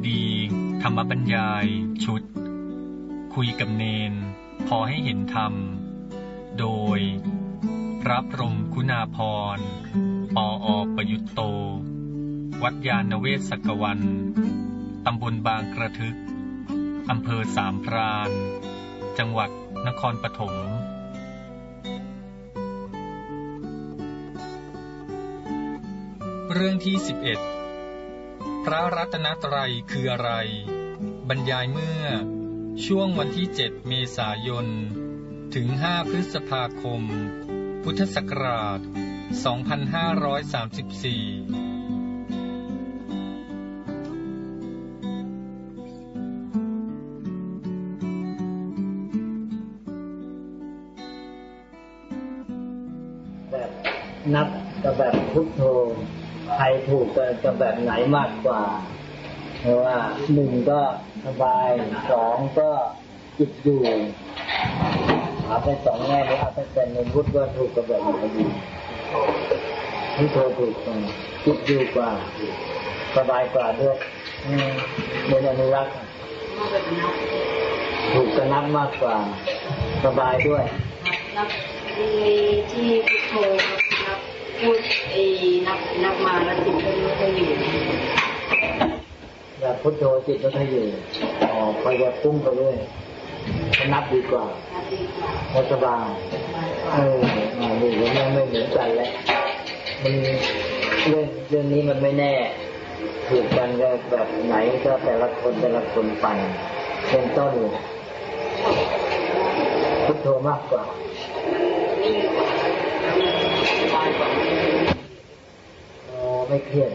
ซีดี ธรรมบรรยาย ชุด คุยกับเนน พอให้เห็นธรรม โดย พระพรมคุณาพร ปออประยุตโต วัดยาณเวศกวัน ตำบลบางกระทึก อำเภอสามพราน จังหวัดนครปฐมเรื่องที่11 พระรัตนตรัยคืออะไร บรรยายเมื่อ ช่วงวันที่ 7 เมษายน ถึง 5 พฤษภาคม พุทธศักราช 2534 ถูกกับแบบไหนมากกว่า เพราะว่าหนึ่งก็สบายสองก็จิตอยู่เอาไปสองแง่นี้เอาไปเป็นในพุทธว่าถูกกับแบบไหนดีพุทโธถูกกว่าจิตอยู่กว่า สบายกว่าด้วยเป็นอนุรักษ์ถูกกับนับมากกว่า สบายด้วยนับมีที่พุทโธ พูดไอ้นับนับมาแล้วจิตก็ไม่ค่อยอยู่แบบพุทโธจิตก็ถ้าอยู่อ๋อคอยจะปุ้มไปเรื่อยก็นับดีกว่านับดีกว่าแล้วสบายเอออ่านี่มันไม่เหมือนกันแล้วมันเรื่องเรื่องนี้มันไม่แน่ถูกกันก็แบบไหนก็แต่ละคนแต่ละคนไปเป็นต้นพุทโธมากกว่า ไม่เครียด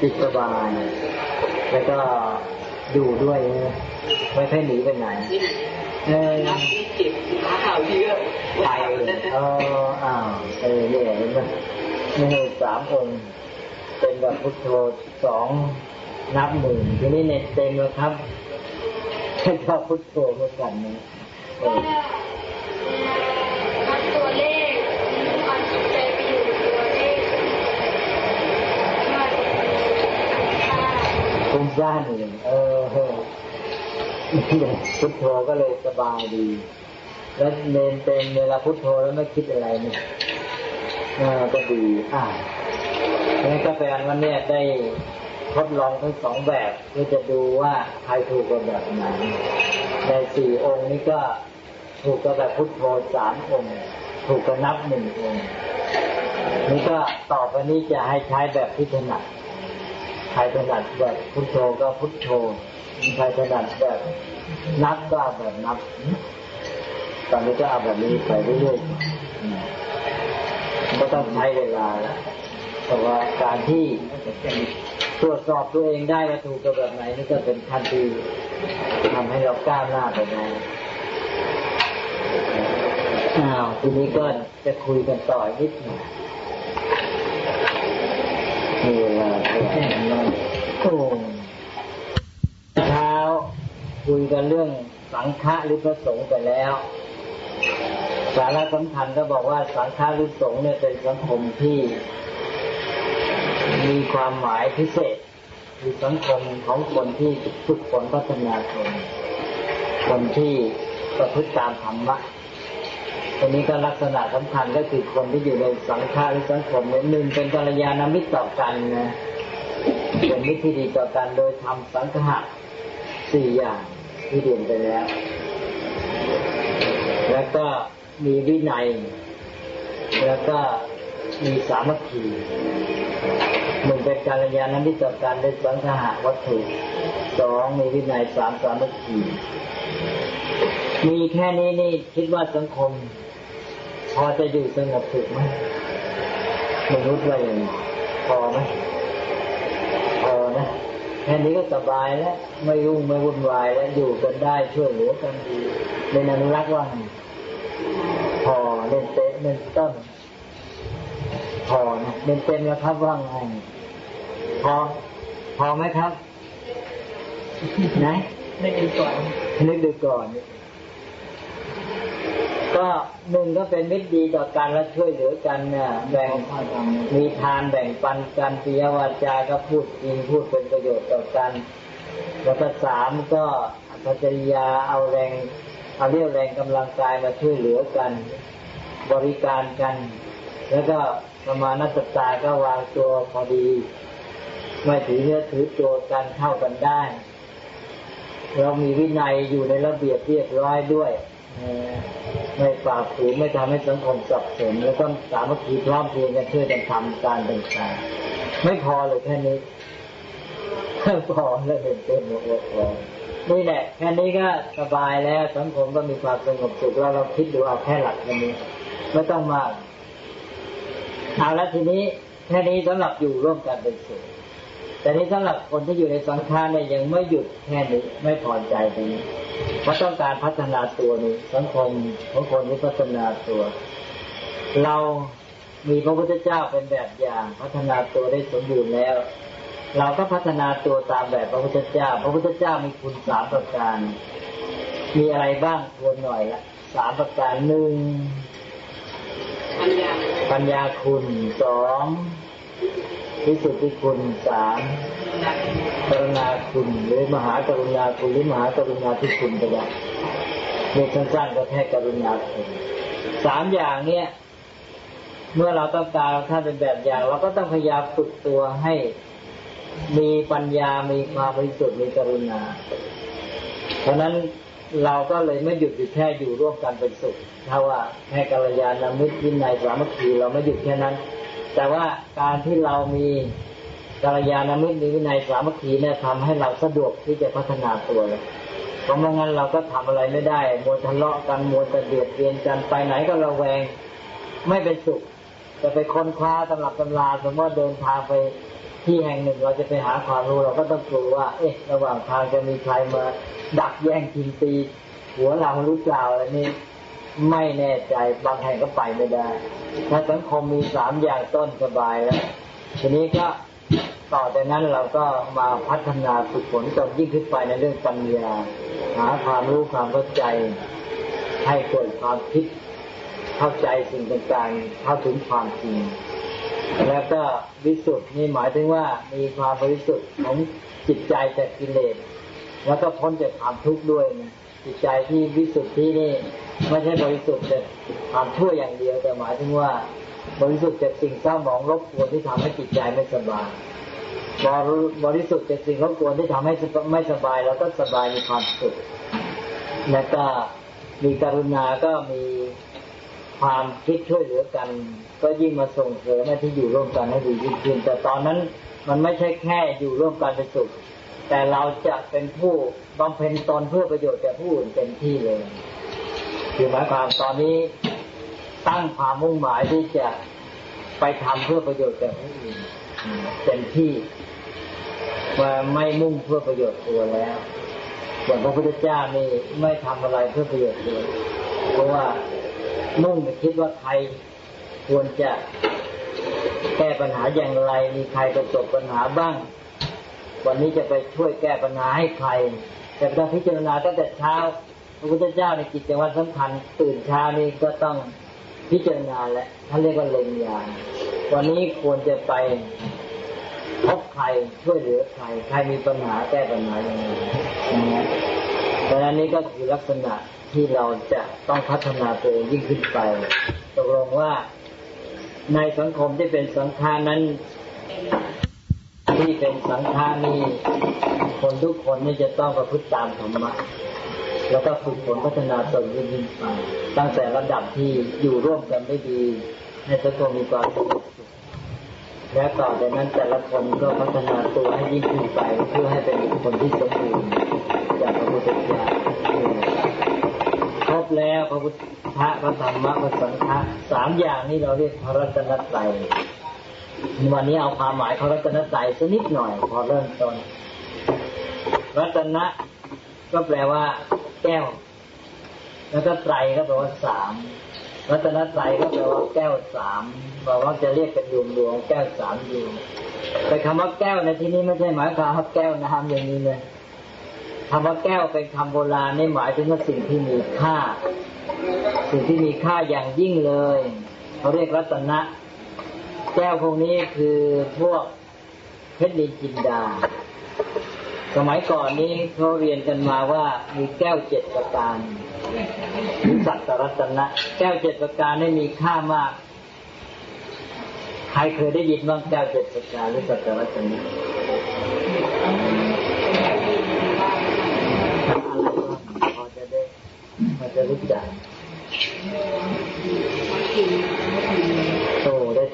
จิตสบาย แล้วก็อยู่ด้วยนะไม่ค่อยหนีไปไหนที่ไหนเออนับที่เจ็บขาข่าวเยอะไปเลยเอออ้าวเออเนี่ยเห็นไหมนี่สามองค์เป็นแบบพุทโธสองนับหนึ่งทีนี้เน็ตเต็มแล้วครับเป็นชอบพุทโธเหมือนกันนะ คุ้มซ่านเลยเออเออพุทโธก็เลยสบายดี แล้วเนนเต็มเวลาพุทโธแล้วไม่คิดอะไรเนี่ยก็ดีอ่างั้นก็แปลว่าเนี่ยได้ทดลองทั้งสองแบบเพื่อจะดูว่าใครถูกกับแบบไหนในสี่องค์นี้ก็ถูกกับแบบพุทโธสามองค์ ถูกกับนับหนึ่งองค์นี่ก็ต่อไปนี้จะให้ใช้แบบที่ถนัด ครถนัดแบบพุทโธก็พุทโธใครถนัดแบบนับก็เอาแบบนับ ตอนนี้ก็เอาแบบนี้ไปเรื่อยๆก็ต้องใช้เวลาแล้วแต่ว่าการที่ตรวจสอบตัวเองได้ว่าถูกกับแบบไหนนี่ก็เป็นขั้นที่ทำให้เราก้าวหน้าไปได้อ้าวทีนี้ก็จะคุยกันต่ออีกนิดหน่อยมีเวลา เรื่องสังฆะหรือพระสงฆ์ไปแล้ว สาระสำคัญก็บอกว่าสังฆารุสงฆ์เนี่ยเป็นสังคมที่มีความหมายพิเศษคือสังคมของคนที่ฝึกฝนพัฒนาตนคนที่ประพฤติตามธรรมะตัวนี้ก็ลักษณะสำคัญก็คือคนที่อยู่ในสังฆาหรือสังคมเนี่ยหนึ่งเป็นกัลยาณมิตรต่อกันนะเป็นมิตรที่ดีต่อกันโดยทำสังฆะสี่อย่าง ที่เรียนไปแล้ว แล้วก็มีวินัย แล้วก็มีสามัคคีหนึ่งเป็นการยาณมิตรต่อการได้สังหาวัตถุสองมีวินัยสามสามัคคีมีแค่นี้นี่คิดว่าสังคม พอจะอยู่สงบสุขไหมมนุษย์ว่าอย่างไรพอไหมพอนะ แค่นี้ก็สบายแล้ว ไม่ยุ่งไม่วุ่นวายแล้วอยู่กันได้ช่วยเหลือกันดีเป็นอนุรักษ์ว่าไงพอเล่นเตะเล่นต้นพอนะเล่นเต็มแล้วครับว่าไงพอพอไหมครับ ไหนนึกดูก่อนนึกดูก่อน ก็หนึ่งก็เป็นมิตรดีต่อกันและช่วยเหลือกันเนี่ยแบ่งมีทานแบ่งปันกันปิยวาจาก็พูดจริงพูดเป็นประโยชน์ต่อกัน แล้วก็สามก็อัตจริยาเอาแรงเอาเรียวแรงกำลังกายมาช่วยเหลือกัน บริการกัน แล้วก็ประมาณนัตตาก็วางตัวพอดี ไม่ถือเนื้อถือตัวกันเข้ากันได้ เรามีวินัยอยู่ในระเบียบเรียบร้อยด้วย ไม่ฝ่าฝืนไม่ทำให้สังคมสับสนแล้วก็สามัคคีพร้อมเพรียงกันช่วยกันทำการต่างๆไม่พอเลยแค่นี้พอแล้วเป็นเต็มหมดเลยพอนี่แหละแค่นี้ก็สบายแล้วสังคมก็มีความสงบสุขแล้วเราคิดดูเอาแค่หลักแค่นี้ไม่ต้องมากเอาแล้วทีนี้แค่นี้สำหรับอยู่ร่วมกันเป็นสุข แต่นี้สำหรับคนที่อยู่ในสังขารเนี่ยยังไม่หยุดแค่นี้ไม่พอใจตรงนี้เพราะต้องการพัฒนาตัวนี้สังคมของคนที่พัฒนาตัว เรามีพระพุทธเจ้าเป็นแบบอย่างพัฒนาตัวได้สมบูรณ์แล้ว เราก็พัฒนาตัวตามแบบพระพุทธเจ้า พระพุทธเจ้ามีคุณสามประการ มีอะไรบ้างทวนหน่อยละสามประการหนึ่งปัญญาปัญญาคุณสอง วิสุทธิคุณสามกรุณาคุณหรือมหากรุณาคุณหรือมหากรุณาธิคุณก็ได้เรีสั้นๆก็แค่กรุณาคุณสามอย่างเนี้ยเมื่อเราต้องการถ้าเป็นแบบอย่าง เราก็ต้องพยายามฝึกตัวให้มีปัญญา มีความบริสุทธิ์มีกรุณา เพราะฉะนั้นเราก็เลยไม่หยุดอยู่แค่อยู่ร่วมกันเป็นสุข ถ้าว่าแค่กัลยาณมิตรวินัยสามัคคีเราไม่หยุดแค่นั้น แต่ว่าการที่เรามีกัลยาณมิตรมีวินัยสามัคคีเนี่ยทำให้เราสะดวกที่จะพัฒนาตัวเลยเพราะไม่งั้นเราก็ทำอะไรไม่ได้มัวทะเลาะกันมัวแต่เบียดเบียนกันไปไหนก็ระแวง ไม่เป็นสุขจะไปค้นคว้าตำรับตำราสมมติเดินทางไปที่แห่งหนึ่งเราจะไปหาความรู้เราก็ต้องกลัวว่า เอ๊ะ ระหว่างทางจะมีใครมาดักแย่งกินตีหัวเราหรือเปล่าอะไรนี่ ไม่แน่ใจบางแห่งก็ไปไม่ได้ ถ้าสังคมมีสามอย่างต้นสบายแล้ว ทีนี้ก็ต่อจากนั้นเราก็มาพัฒนาฝึกฝนจนยิ่งขึ้นไปในเรื่องปัญญา หาความรู้ความเข้าใจ ให้เกิดความคิดเข้าใจสิ่งต่างๆเข้าถึงความจริง แล้วก็วิสุทธิ์นี่หมายถึงว่ามีความบริสุทธิ์ของจิตใจจากกิเลสแล้วก็พ้นจากความทุกข์ด้วยนะ จิตใจที่วิสุทธิ์ที่นี่ไม่ใช่บริสุทธิ์จากความชั่วอย่างเดียว แต่หมายถึงว่า บริสุทธิ์จากสิ่งเศร้าหมองรบกวนที่ทำให้จิตใจไม่สบายบริบริสุทธิ์จากสิ่งรบกวนที่ทำให้ไม่สบายแล้วก็สบายมีความสุขแล้วก็มีกรุณาก็มีความคิดช่วยเหลือกัน ก็ยิ่งมาส่งเสริมให้ที่อยู่ร่วมกันให้ดียิ่งขึ้นแต่ตอนนั้นมันไม่ใช่แค่อยู่ร่วมกันเป็นสุข แต่เราจะเป็นผู้บำเพ็ญตนเพื่อประโยชน์แก่ผู้อื่นเต็มที่เลย คือหมายความตอนนี้ตั้งความมุ่งหมายที่จะไปทำเพื่อประโยชน์แก่ผู้อื่นเต็มที่ว่าไม่มุ่งเพื่อประโยชน์ตัวแล้วอย่างพระพุทธเจ้านี่ไม่ทำอะไรเพื่อประโยชน์ตัวเพราะว่ามุ่งคิดว่าใครควรจะแก้ปัญหาอย่างไร มีใครประสบปัญหาบ้าง วันนี้จะไปช่วยแก้ปัญหาให้ใครแต่ต้องพิจารณาตั้งแต่เช้าพระพุทธเจ้าในกิจวัตรสำคัญตื่นเช้านี้ก็ต้องพิจารณาและท่านเรียกว่าเล็งยาวันนี้ควรจะไปพบใครช่วยเหลือใครใครมีปัญหาแก้ปัญหาอย่างไรนะดังนั้นนี่ก็คือลักษณะที่เราจะต้องพัฒนาตัวเองยิ่งขึ้นไปตกลงว่าในสังคมที่เป็นสังฆานั้น ที่เป็นสังฆานี่คนทุกคนนี่จะต้องประพฤติตามธรรมะแล้วก็ฝึกฝนพัฒนาตนยิ่งไปตั้งแต่ระดับที่อยู่ร่วมกันได้ดี ให้สังคมมีความสงบสุขและต่อจากนั้นแต่ละคนก็พัฒนาตัวให้ยิ่งขึ้นไป เพื่อให้เป็นคนที่สมบูรณ์จากพระพุทธเจ้าครบแล้วพระพุทธพระธรรมพระสังฆะสามอย่างนี้เราเรียกพระรัตนตรัย วันนี้เอาความหมายของรัตนตรัยสักนิดหน่อย พอเริ่มต้น รัตนะ ก็แปลว่า แก้ว แล้วก็ไตรก็แปลว่าสามรัตนตรก็แปลว่าแก้วสามบอกว่าจะเรียกเป็นดวงดวงแก้วสามดวงแต่คำว่าแก้วในที่นี้ไม่ใช่หมายความว่าแก้วน้ำอย่างนี้เลยคำว่าแก้วเป็นคำโบราณนี่หมายถึงว่าสิ่งที่มีค่า สิ่งที่มีค่าอย่างยิ่งเลยเขาเรียกรัตนะ แก้วพวกนี้คือพวกเพชรนินจินดา สมัยก่อนนี้เขาเรียนกันมาว่ามีแก้วเจ็ดประการสัตตรัตนะ แก้วเจ็ดประการนี่มีค่ามาก ใครเคยได้ยินบ้างแก้วเจ็ดประการหรือสัตตรัตนะอะไรบ้างพอจะได้พอจะรู้จัก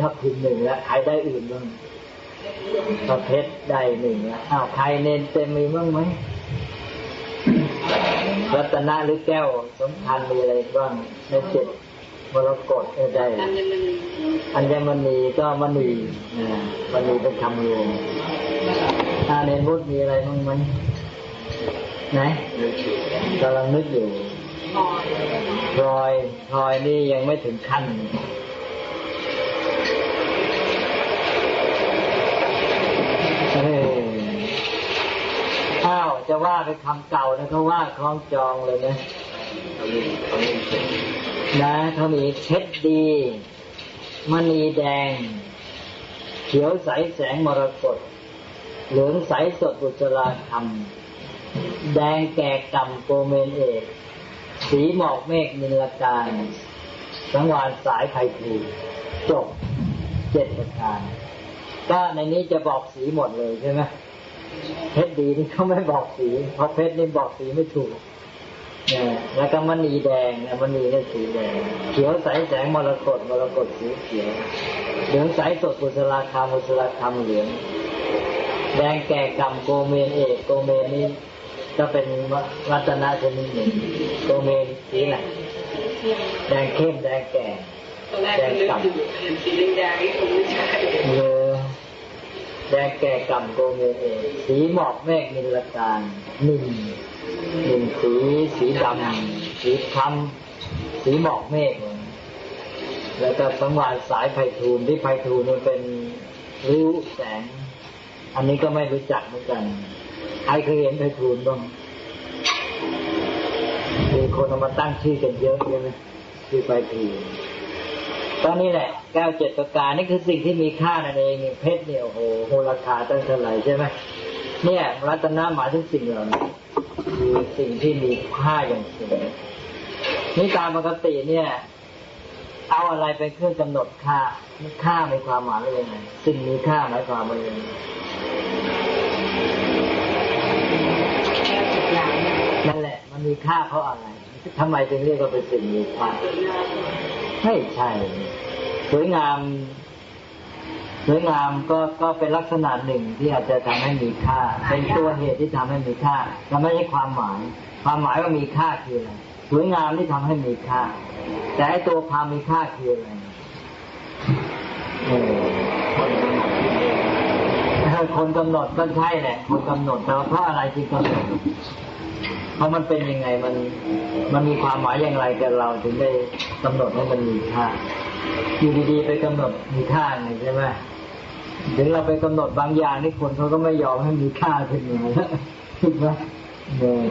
ทับทิมหนึ่งแล้วใครได้อื่นบ้างพระเพชรได้หนึ่งแล้วอ้าวใครเน้นเต็มมีบ้างไหมรัตนะหรือแก้วสำคัญมีอะไรบ้างในเจ็ดมรกตเออได้อันนี้มันอัญมณีก็มณีนะมณีเป็นคำรวมอาเนมุตมีอะไรบ้างไหมไหนกำลังนึกอยู่พอยพลอยนี่ยังไม่ถึงขั้นเอ้ยอ้าว จะว่าเป็นคำเก่านะเขาว่าคล้องจองเลยนะนะเขามีเพชรดีมณีแดง เขียวใสแสงมรกตเหลืองใสสดบุษราคำแดงแก่กำโกเมนเอกสีหมอกเมฆนิลการสังวานสายไพทูจบเจ็ดประการก็ในนี้จะบอกสีหมดเลยใช่ไหม เพชรดีนี่เขาไม่บอกสีเพราะเพชรนี่บอกสีไม่ถูกเนี่ยแล้วก็มณีแดงเนี่ยมณีเนี่ยสีแดง เขียวใสแสงมรกตมรกตสีเขียว เหลืองใสสดกุศลาคามกุศลาคามเหลือง แดงแก่กำโกเมนเอกโกเมนนี่ก็เป็นรัตนะชนิดหนึ่งโกเมนสีไหนแดงเข้มแดงแก่ตอนแรกก็นึกอยู่เห็นสีแดงๆนี่คงไม่ใช่เออ แดงแก่กำโกเมนเอสีหมอกเมฆนิลการหนึ่งหนึ่งสีสีดำสีคล้ำสีหมอกเมฆแล้วก็สังวานสายไพฑูรย์ที่ไพฑูรย์มันเป็นริ้วแสง อันนี้ก็ไม่รู้จักเหมือนกันใครเคยเห็นไพฑูรย์บ้างมีคนเอามาตั้งชื่อกันเยอะใช่ไหมชื่อไพฑูรย์ ตอนนี้แหละแก้วเจ็ดประการนี่คือสิ่งที่มีค่านั่นเองเพชรเนี่ยโอ้โหโหราคาตั้งเท่าไหร่ใช่ไหมเนี่ยรัตนะหมายถึงสิ่งเหล่านี้คือสิ่งที่มีค่าอย่างสูงนี่ตามปกติเนี่ย เอาอะไรเป็นเครื่องกำหนดค่าค่ามีความหมายว่ายังไงสิ่งมีค่าหมายความว่ายังไงแค่สิบอย่างเลยนั่นแหละ มันมีค่าเพราะอะไรทำไมจึงเรียกว่าเป็นสิ่งมีค่า สวยงามไม่ใช่สวยงาม สวยงามก็ก็เป็นลักษณะหนึ่งที่อาจจะทำให้มีค่า เป็นตัวเหตุที่ทำให้มีค่าแต่ไม่ใช่ความหมาย ความหมายว่ามีค่าคืออะไรสวยงามที่ทำให้มีค่า แต่ไอ้ตัวความมีค่าคืออะไรคนกำหนดก็ใช่แหละคนกำหนดแต่ว่าเพราะอะไรจึงกำหนด เพราะมันเป็นยังไงมันมันมีความหมายอย่างไรกับเราถึงได้กำหนดให้มันมีค่าอยู่ดีๆไปกำหนดมีค่าไงใช่ไหมถึงเราไปกำหนดบางอย่างนี่คนเขาก็ไม่ยอมให้มีค่าขึ้นมาถูกไหมเนี่ย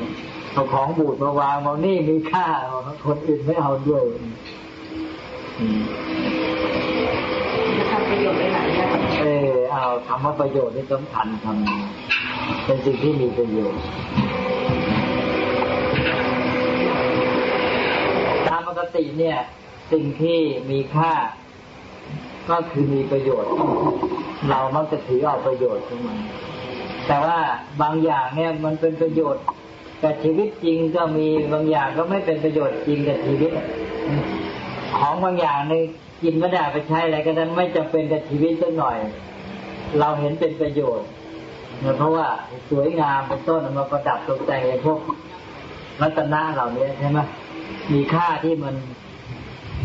เอาของบูดมาวางเอานี่มีค่าคนอื่นไม่เอาด้วยอืมจะทำประโยชน์ได้หลายอย่างเออเอาคำว่าประโยชน์นี่สำคัญทำเป็นสิ่งที่มีประโยชน์ ติเนี่ย สิ่งที่มีค่า ก็คือมีประโยชน์ เรามักจะถือเอาประโยชน์ของมันแต่ว่าบางอย่างเนี่ยมันเป็นประโยชน์กับชีวิตจริงก็มีบางอย่างก็ไม่เป็นประโยชน์จริงกับชีวิต ของบางอย่างเนี่ยกินไม่ได้ไปใช้อะไรก็นั้นไม่จำเป็นกับชีวิตสักหน่อย เราเห็นเป็นประโยชน์เนี่ยเพราะว่าสวยงามเป็นต้นเอามาประดับตกแต่งในพวกรัตนะเหล่านี้ใช่ไหม มีค่าที่มัน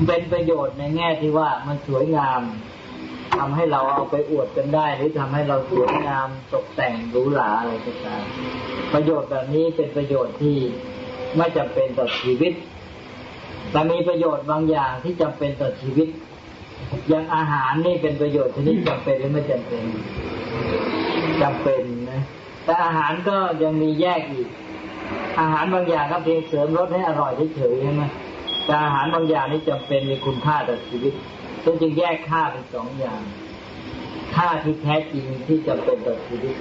เป็นประโยชน์ในแง่ที่ว่ามันสวยงามทำให้เราเอาไปอวดกันได้ หรือทำให้เราสวยงามตกแต่งหรูหราอะไรก็ตามประโยชน์แบบนี้เป็นประโยชน์ที่ไม่จำเป็นต่อชีวิตแต่มีประโยชน์บางอย่างที่จำเป็นต่อชีวิต อย่างอาหารนี่เป็นประโยชน์ชนิดจำเป็นหรือไม่จำเป็นจำเป็นนะแต่อาหารก็ยังมีแยกอีก อาหารบางอย่างก็เพียงเสริมรสให้อร่อยเฉยๆใช่ไหมแต่อาหารบางอย่างนี่จำเป็นมีคุณค่าต่อชีวิตซึ่งจึงแยกค่าเป็นสองอย่าง ค่าที่แท้จริงที่จำเป็นต่อชีวิต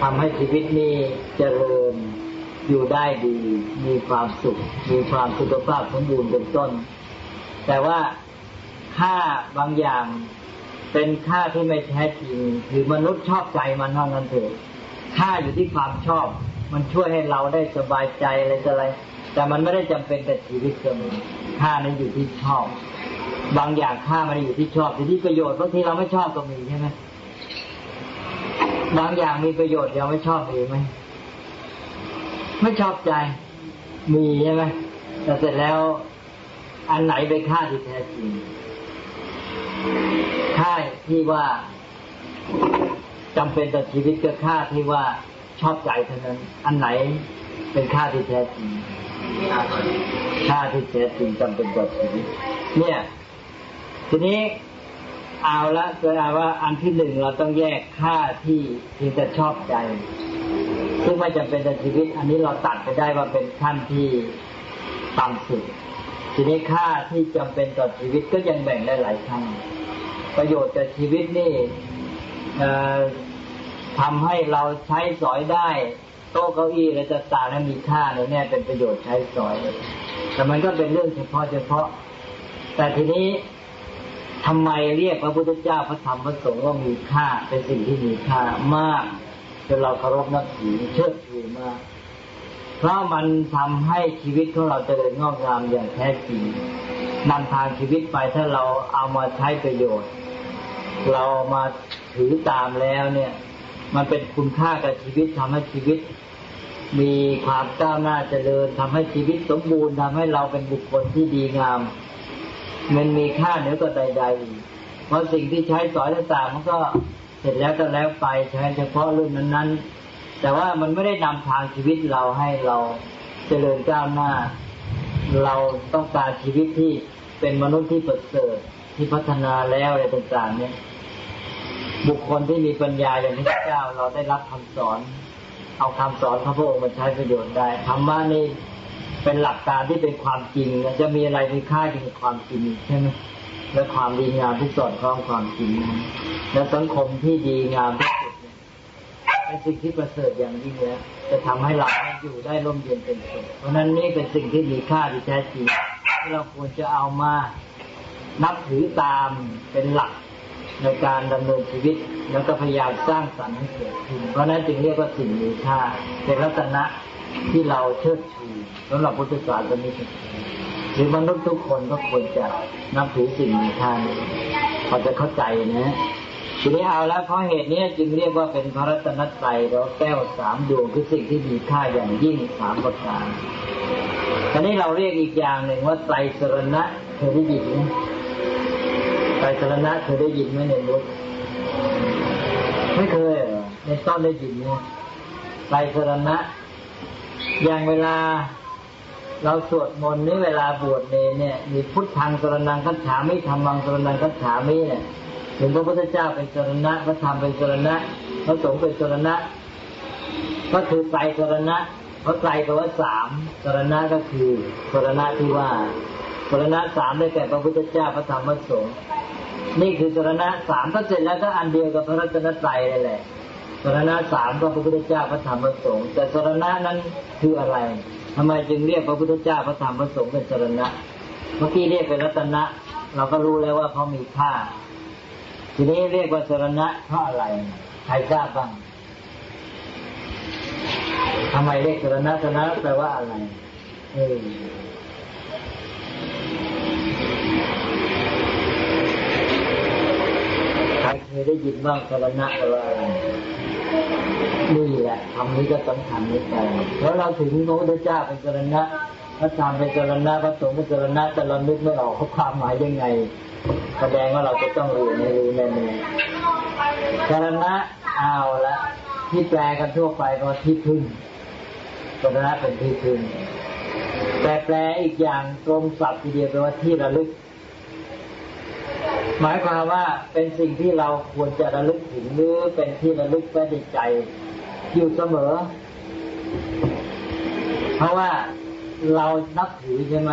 ทำให้ชีวิตนี้เจริญอยู่ได้ดี มีความสุข มีความสุขภาพสมบูรณ์เป็นต้น แต่ว่าค่าบางอย่างเป็นค่าที่ไม่แท้จริงคือมนุษย์ชอบใจมันเท่านั้นเถอะค่าอยู่ที่ความชอบ มันช่วยให้เราได้สบายใจอะไรต่ออะไร แต่มันไม่ได้จำเป็นแต่ชีวิตเสมอค่านั้นอยู่ที่ชอบ บางอย่างค่ามันอยู่ที่ชอบอยู่ที่ประโยชน์บางทีเราไม่ชอบก็มีใช่ไหมบางอย่างมีประโยชน์เราไม่ชอบมีไหมไม่ชอบใจมีใช่ไหมแต่เสร็จแล้วอันไหนเป็นค่าที่แท้จริงค่าที่ว่าจำเป็นต่อชีวิตกับค่าที่ว่า ชอบใจเท่านั้น อันไหนเป็นค่าที่แท้จริงค่าที่แท้จริงจำเป็นต่อชีวิตเนี่ย ทีนี้เอาละแสดงว่าอันที่หนึ่งเราต้องแยกค่าที่เพียงแต่ชอบใจ ซึ่งไม่จำเป็นต่อชีวิต อันนี้เราตัดไปได้ว่าเป็นขั้นที่ต่ำสุดทีนี้ค่าที่จำเป็นต่อชีวิตก็ยังแบ่งได้หลายขั้นประโยชน์กับชีวิตนี่ ทำให้เราใช้สอยได้โต๊ะเก้าอี้อะไรต่างๆนั้นมีค่าในแน่เป็นประโยชน์ใช้สอย แต่มันก็เป็นเรื่องเฉพาะเฉพาะ แต่ทีนี้ทำไมเรียกพระพุทธเจ้าพระธรรมพระสงฆ์ว่ามีค่าเป็นสิ่งที่มีค่ามากจนเราเคารพนับถือเชิดชูมาก เพราะมันทำให้ชีวิตของเราเจริญงอกงามอย่างแท้จริงนำทางชีวิตไปถ้าเราเอามาใช้ประโยชน์ เรามาถือตามแล้วเนี่ย มันเป็นคุณค่ากับชีวิตทำให้ชีวิต มีความก้าวหน้าเจริญทำให้ชีวิตสมบูรณ์ทำให้เราเป็นบุคคลที่ดีงาม มันมีค่าเหนือกว่าใด ๆ เพราะสิ่งที่ใช้สอยต่างๆมันก็เสร็จแล้วก็แล้วไปใช้เฉพาะรื่องนั้นๆ แต่ว่ามันไม่ได้นำทางชีวิตเราให้เราเจริญก้าวหน้า เราต้องการชีวิตที่เป็นมนุษย์ที่ประเสริฐที่พัฒนาแล้วอะไรต่างๆเนี่ย บุคคลที่มีปัญญาอย่างพระเจ้าเราได้รับคำสอน เอาคำสอนของพระองค์มาใช้ประโยชน์ได้ธรรมะนี่เป็นหลักการที่เป็นความจริงจะมีอะไรมีค่ายิ่งความจริงใช่ไหมและความดีงามที่สอดคล้องความจริงและสังคมที่ดีงามที่สุดเนี่ยเป็นสิ่งที่ประเสริฐอย่างยิ่งแล้วจะทำให้เราอยู่ได้ร่มเย็นเป็นสุขเพราะฉะนั้นนี่เป็นสิ่งที่มีค่าที่แท้จริงที่เราควรจะเอามานับถือตามเป็นหลัก ในการดำเนินชีวิต แล้วก็พยายามสร้างสรรค์ให้เกิดขึ้นเพราะนั้นจึงเรียกว่าสิ่งมีค่าเป็นรัตนะที่เราเชิดชูสำหรับพุทธศาสนิกชนหรือมนุษย์ทุกคนก็ควรจะนับถือสิ่งมีค่านี้พอจะเข้าใจนะทีนี้เอาแล้วเพราะเหตุนี้จึงเรียกว่าเป็นพระรัตนตรัยเราแก้วสามดวงคือสิ่งที่มีค่าอย่างยิ่งสามประการทีนี้เราเรียกอีกอย่างหนึ่งว่าไตรสรณะเคยได้ยินไหม ไตรสรณะเคยได้ยินไหมในรุดไม่เคยในต้นได้ยินเนี่ยไตรสรณะ อย่างเวลาเราสวดมนต์นี่เวลาบวชเนเนี่ย มีพุทธังสรนังคัจฉามิธรรมังสรนังคัจฉามิเนี่ยถึงพระพุทธเจ้าเป็นสรณะพระธรรมเป็นสรณะพระสงฆ์เป็นสรณะ ก็คือไตรสรณะเพราะไตรแปลว่าสามสรณะก็คือสรณะที่ว่าสรณะสามได้แก่พระพุทธเจ้าพระธรรมพระสงฆ์ นี่คือสรณะสามก็เสร็จแล้วก็อันเดียวกับพระรัตนตรัยเลยแหละสรณะสามก็พระพุทธเจ้าพระธรรมพระสงฆ์แต่สรณะนั้นคืออะไรทำไมจึงเรียกพระพุทธเจ้าพระธรรมพระสงฆ์เป็นสรณะ เมื่อกี้เรียกเป็นรัตนะ เราก็รู้แล้วว่าเขามีค่า ทีนี้เรียกว่าสรณะเพราะอะไรใครทราบบ้างทำไมเรียกสรณะสรณะแปลว่าอะไรเออ ใครเคยได้ยินบ้างสรณะว่าอะไรนี่แหละคำนี้ก็สำคัญนิดหน่อยเพราะเราถึงพระพุทธเจ้าเป็นสรณะพระธรรมเป็นสรณะพระสงฆ์เป็นสรณะแต่เรานึกไม่ออกเขาความหมายยังไง แสดงว่าเราจะต้องรู้ในรู้แน่ๆสรณะเอาละที่แปลกันทั่วไปก็ที่พึ่งสรณะเป็นที่พึ่งแต่แปลอีกอย่างตรงศัพท์ทีเดียวแปลว่าที่ระลึก หมายความว่าเป็นสิ่งที่เราควรจะระลึกถึงหรือเป็นที่ระลึกไว้ในใจอยู่เสมอ เพราะว่าเรานับถือใช่ไหม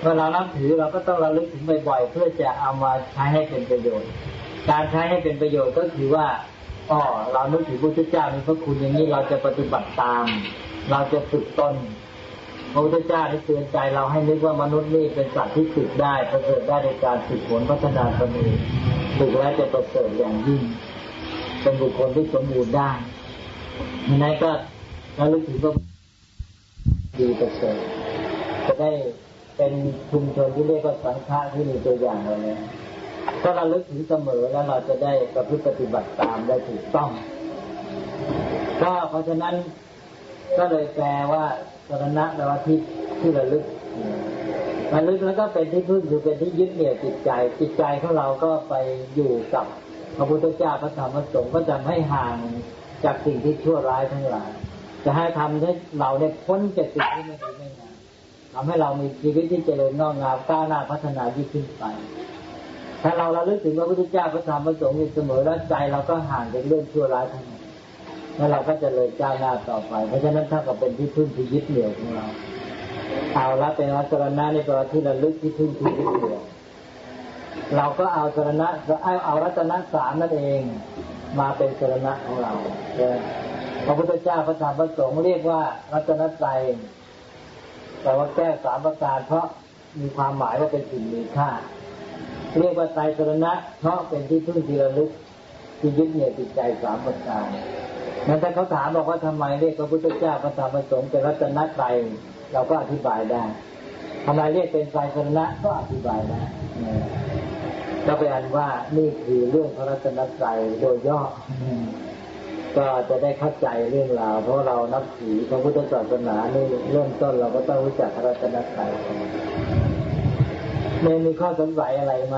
เมื่อเรานับถือเราก็ต้องระลึกถึงบ่อยๆเพื่อจะเอามาใช้ให้เป็นประโยชน์ การใช้ให้เป็นประโยชน์ก็คือว่าอ๋อเรานึกถึงพระพุทธเจ้ามีพระคุณอย่างนี้เราจะปฏิบัติตาม เราจะฝึกตน พระพุทธเจ้าได้เตือนใจเราให้นึกว่ามนุษย์นี่เป็นสัตว์ที่ฝึกได้ประเสริฐได้ในการฝึกฝนพัฒนาตนเองฝึกแล้วจะประเสริฐอย่างยิ่ง เป็นบุคคลที่สมบูรณ์ได้ดังนั้นก็ระลึกถึงว่าดีประเสริฐจะได้เป็นชุมชนที่เรียกว่าสังฆะที่มีตัวอย่างอะไรเนี่ยถ้าเราลึกถึงเสมอแล้วเราจะได้ประพฤติปฏิบัติตามได้ถูกต้อง ก็เพราะฉะนั้นก็เลยแปลว่า สรณะแปลว่าที่ที่ระลึกระลึกแล้วก็เป็นที่พึ่งคือเป็นที่ยึดเหนี่ยวจิตใจ จิตใจของเราก็ไปอยู่กับพระพุทธเจ้าพระธรรมพระสงฆ์ก็จะให้ห่างจากสิ่งที่ชั่วร้ายทั้งหลาย จะให้ทำให้เราเนี่ยพ้นจากสิ่งที่ไม่ดีไม่งามทำให้เรามีชีวิตที่เจริญงอกงามก้าวหน้าพัฒนายิ่งขึ้นไป ถ้าเราระลึกถึงพระพุทธเจ้าพระธรรมพระสงฆ์อยู่เสมอแล้วใจเราก็ห่างจากเรื่องชั่วร้ายทั้งหมด แล้วเราก็จะเลยก้าวหน้าต่อไป เพราะฉะนั้นถ้ากับเป็นที่พึ่งที่ยึดเหนี่ยวของเราเอาละเป็นวัสรณะในตัวที่ระลึกที่พึ่งที่ยึดเหนี่ยวเราก็เอาสรณะเอาเอารัตนะสามนั่นเองมาเป็นสรณะของเราพระพุทธเจ้าพระธรรมพระสงฆ์เรียกว่า รัตนตรัยแต่ว่าแก้สามประการเพราะมีความหมายว่าเป็นสิ่งมีค่า เรียกว่าไตรสรณะเพราะเป็นที่พึ่งที่ระลึกที่ยึดเหนี่ยวจิตใจสามประการ นั้นถ้าเขาถามบอกว่าทำไมเรียกพระพุทธเจ้าพระธรรมพระสงฆ์เป็นรัตนตรัยเราก็อธิบายได้ทำไมเรียกเป็นไตรสรณะก็อธิบายได้ก็เป็นอันว่านี่คือเรื่องพระรัตนตรัยโดยย่อก็จะได้เข้าใจเรื่องราวเพราะเรานับถือพระพุทธศาสนานี่เริ่มต้นเราก็ต้องรู้จักพระรัตนตรัยก่อนเมย์มีข้อสงสัยอะไรไหม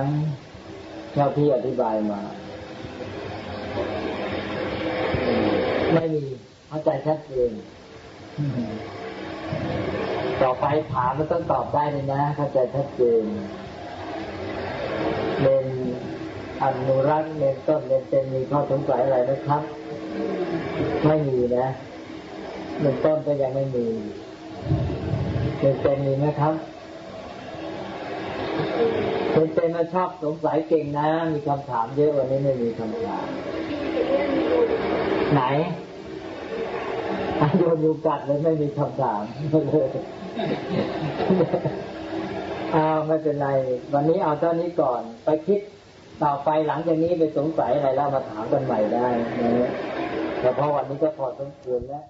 เท่าที่อธิบายมา ไม่มีเข้าใจชัดเจนต่อไปถามมันต้องตอบได้เลยนะ เข้าใจชัดเจนเนนอนุรักษ์เนนต้นเนนเต็มมีข้อสงสัยอะไรไหมครับ ไม่มีนะเนนต้นก็ยังไม่มีเนนเต็มมีไหมครับเนนเต็มมาชอบสงสัยเก่งนะ มีคำถามเยอะวันนี้ไม่มีคำถาม ไหนอะโยนยูกัดเลยไม่มีคำถามเลยเอาไม่เป็นไร วันนี้เอาเท่านี้ก่อน ไปคิดต่อไปหลังจากนี้ไปสงสัยอะไรแล้วมาถามกันใหม่ได้นะเฉพาะวันนี้ก็พอสมควรแล้ว